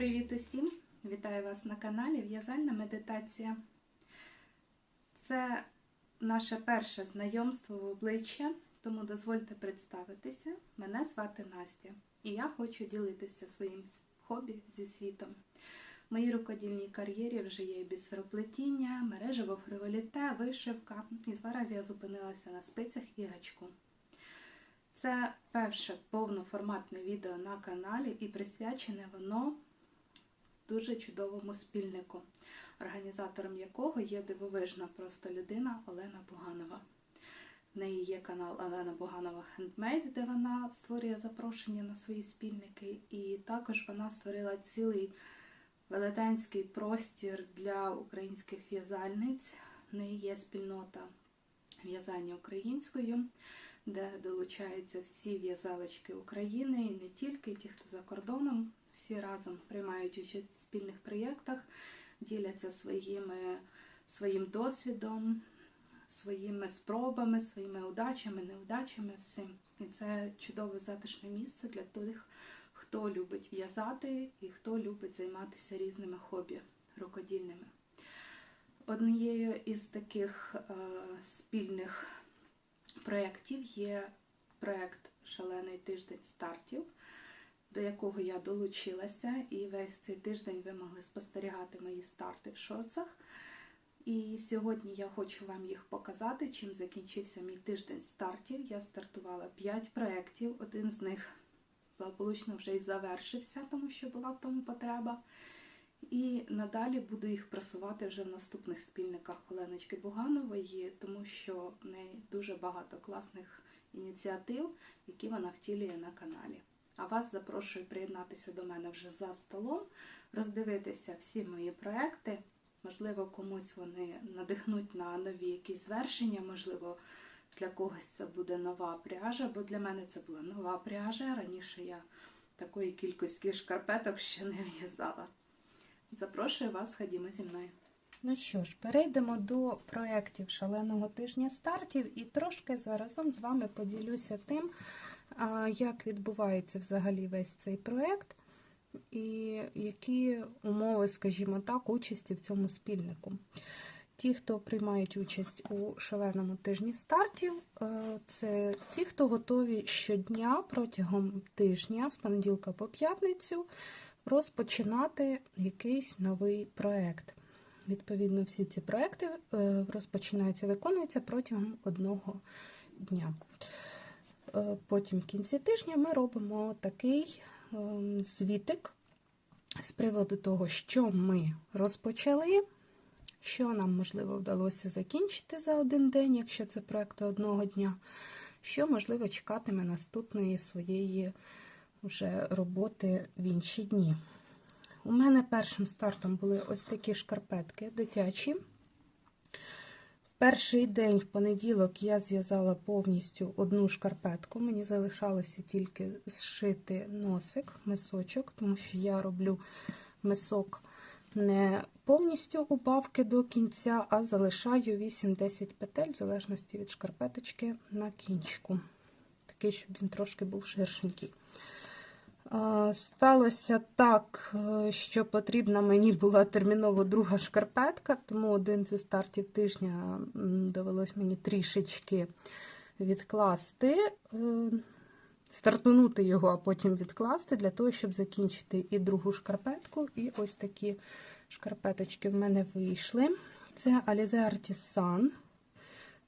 Привіт усім! Вітаю вас на каналі В'язальна медитація. Це наше перше знайомство в обличчя, тому дозвольте представитися. Мене звати Настя, і я хочу ділитися своїм хобі зі світом. В моїй рукодільній кар'єрі вже є бісероплетіння, мережево фриволіте, вишивка. І зараз я зупинилася на спицях і гачку. Це перше повноформатне відео на каналі, і присвячене воно дуже чудовому спільнику, організатором якого є дивовижна просто людина Олена Буганова. В неї є канал Олена Буганова Хендмейд, де вона створює запрошення на свої спільники, і також вона створила цілий велетенський простір для українських в'язальниць. В неї є спільнота в'язання українською де долучаються всі в'язалочки України і не тільки ті, хто за кордоном, всі разом приймають участь в спільних проєктах, діляться своїми, своїм досвідом, своїми спробами, своїми удачами, неудачами, всім. І це чудове затишне місце для тих, хто любить в'язати і хто любить займатися різними хобі рукодільними. Однією із таких е, спільних проєктів є проєкт Шалений тиждень стартів, до якого я долучилася, і весь цей тиждень ви могли спостерігати мої старти в шорцах. І сьогодні я хочу вам їх показати, чим закінчився мій тиждень стартів. Я стартувала 5 проєктів, один з них благополучно вже і завершився, тому що була в тому потреба. І надалі буду їх просувати вже в наступних спільниках Оленочки Буганової, тому що в неї дуже багато класних ініціатив, які вона втілює на каналі. А вас запрошую приєднатися до мене вже за столом, роздивитися всі мої проекти. Можливо, комусь вони надихнуть на нові якісь звершення, можливо, для когось це буде нова пряжа, бо для мене це була нова пряжа. Раніше я такої кількості шкарпеток ще не в'язала. Запрошую вас, ходімо зі мною. Ну що ж, перейдемо до проєктів шаленого тижня стартів і трошки заразом з вами поділюся тим, як відбувається взагалі весь цей проєкт і які умови, скажімо так, участі в цьому спільнику. Ті, хто приймають участь у шаленому тижні стартів, це ті, хто готові щодня протягом тижня, з понеділка по п'ятницю, розпочинати якийсь новий проєкт. Відповідно, всі ці проекти е, розпочинаються, виконуються протягом одного дня. Е, потім в кінці тижня ми робимо такий ем, звітик з приводу того, що ми розпочали, що нам, можливо, вдалося закінчити за один день, якщо це проєкт одного дня, що, можливо, чекатиме наступної своєї вже роботи в інші дні. У мене першим стартом були ось такі шкарпетки дитячі. Перший день, в понеділок, я зв'язала повністю одну шкарпетку. Мені залишалося тільки зшити носик, мисочок, тому що я роблю мисок не повністю убавки до кінця, а залишаю 8-10 петель, в залежності від шкарпеточки на кінчику. Такий, щоб він трошки був ширшенький. Сталося так, е, що потрібна мені була терміново друга шкарпетка, тому один зі стартів тижня довелось мені трішечки відкласти, е, стартунути його, а потім відкласти, для того, щоб закінчити і другу шкарпетку. І ось такі шкарпеточки в мене вийшли. Це Alize Artisan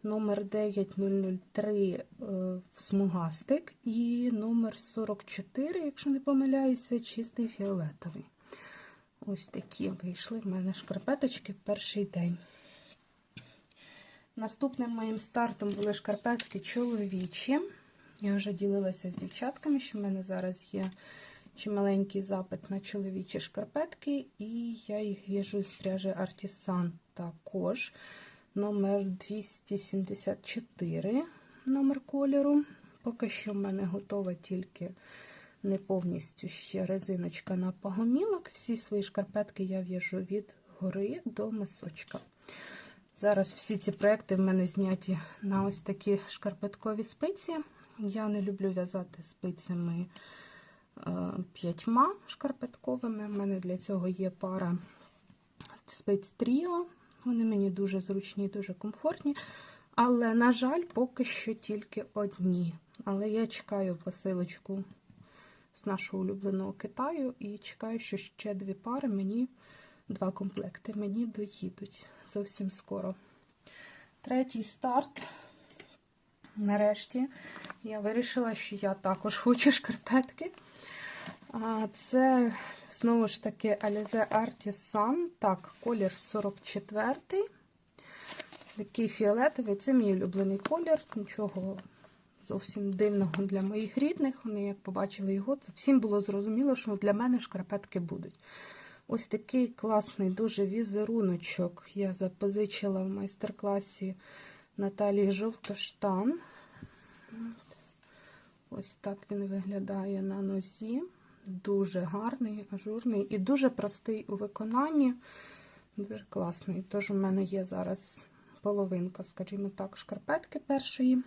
номер 9003 е, смугастик і номер 44, якщо не помиляюся, чистий фіолетовий. Ось такі вийшли в мене шкарпеточки перший день. Наступним моїм стартом були шкарпетки чоловічі. Я вже ділилася з дівчатками, що в мене зараз є чималенький запит на чоловічі шкарпетки, і я їх в'яжу з пряжі Artisan також номер 274 номер кольору. Поки що в мене готова тільки не повністю ще резиночка на пагомілок. Всі свої шкарпетки я в'яжу від гори до мисочка. Зараз всі ці проекти в мене зняті на ось такі шкарпеткові спиці. Я не люблю в'язати спицями п'ятьма шкарпетковими. У мене для цього є пара спиць Тріо. Вони мені дуже зручні, дуже комфортні. Але, на жаль, поки що тільки одні. Але я чекаю посилочку з нашого улюбленого Китаю і чекаю, що ще дві пари мені, два комплекти мені доїдуть зовсім скоро. Третій старт. Нарешті я вирішила, що я також хочу шкарпетки. Це знову ж таки Alize Artisan. Так, колір 44. Такий фіолетовий. Це мій улюблений колір. Нічого зовсім дивного для моїх рідних. Вони, як побачили його, то всім було зрозуміло, що для мене шкарпетки будуть. Ось такий класний дуже візеруночок я запозичила в майстер-класі Наталії Жовтоштан. Ось так він виглядає на нозі. Дуже гарний, ажурний і дуже простий у виконанні. Дуже класний. Тож у мене є зараз половинка, скажімо так, шкарпетки першої.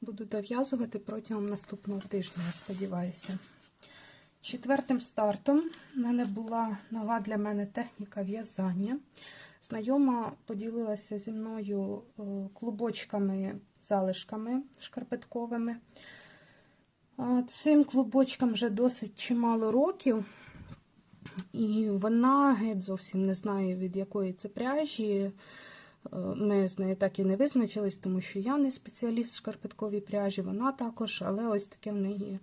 Буду дов'язувати протягом наступного тижня, я сподіваюся. Четвертим стартом в мене була нова для мене техніка в'язання. Знайома поділилася зі мною клубочками, залишками шкарпетковими. Цим клубочкам вже досить чимало років, і вона геть зовсім не знає, від якої це пряжі. Ми з нею так і не визначились, тому що я не спеціаліст в шкарпетковій пряжі, вона також, але ось таке в неї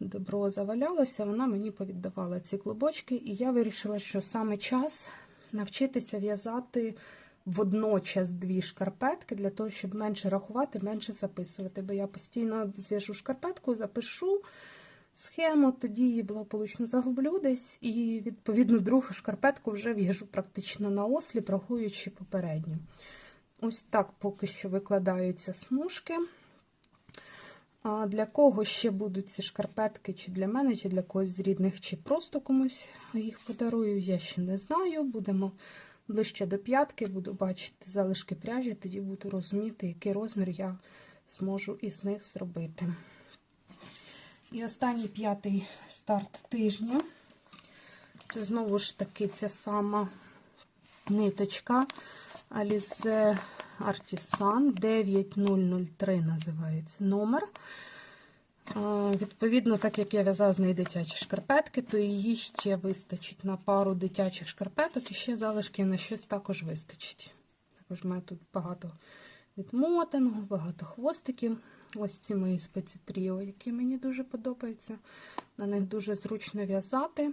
добро завалялося, вона мені повіддавала ці клубочки, і я вирішила, що саме час навчитися в'язати водночас дві шкарпетки, для того, щоб менше рахувати, менше записувати. Бо я постійно зв'яжу шкарпетку, запишу схему, тоді її благополучно загублю десь, і, відповідно, другу шкарпетку вже в'яжу практично на ослі, рахуючи попередню. Ось так поки що викладаються смужки. А Для кого ще будуть ці шкарпетки, чи для мене, чи для когось з рідних, чи просто комусь їх подарую, я ще не знаю. Будемо ближче до п'ятки, буду бачити залишки пряжі, тоді буду розуміти, який розмір я зможу із них зробити. І останній п'ятий старт тижня. Це знову ж таки ця сама ниточка Alize Artisan 9003 називається номер. Відповідно, так як я в'язала з неї дитячі шкарпетки, то її ще вистачить на пару дитячих шкарпеток і ще залишків на щось також вистачить. Також в тут багато відмотаного, багато хвостиків. Ось ці мої спецітріо, які мені дуже подобаються. На них дуже зручно в'язати.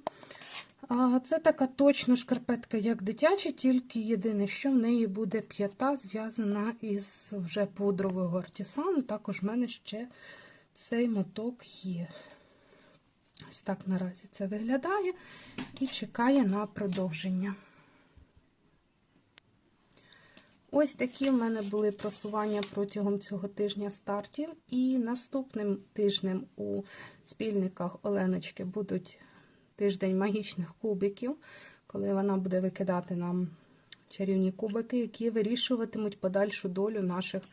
Це така точно шкарпетка, як дитяча, тільки єдине, що в неї буде п'ята зв'язана із вже пудрового артисану. Також в мене ще цей моток є. Ось так наразі це виглядає і чекає на продовження. Ось такі в мене були просування протягом цього тижня стартів. І наступним тижнем у спільниках Оленочки будуть тиждень магічних кубиків, коли вона буде викидати нам чарівні кубики, які вирішуватимуть подальшу долю наших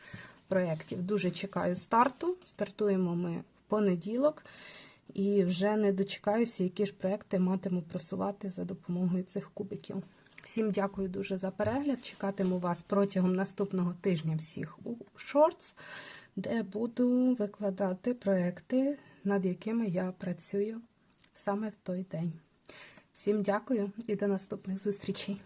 проєктів. Дуже чекаю старту. Стартуємо ми в понеділок. І вже не дочекаюся, які ж проекти матиму просувати за допомогою цих кубиків. Всім дякую дуже за перегляд. Чекатиму вас протягом наступного тижня всіх у Shorts, де буду викладати проекти, над якими я працюю саме в той день. Всім дякую і до наступних зустрічей!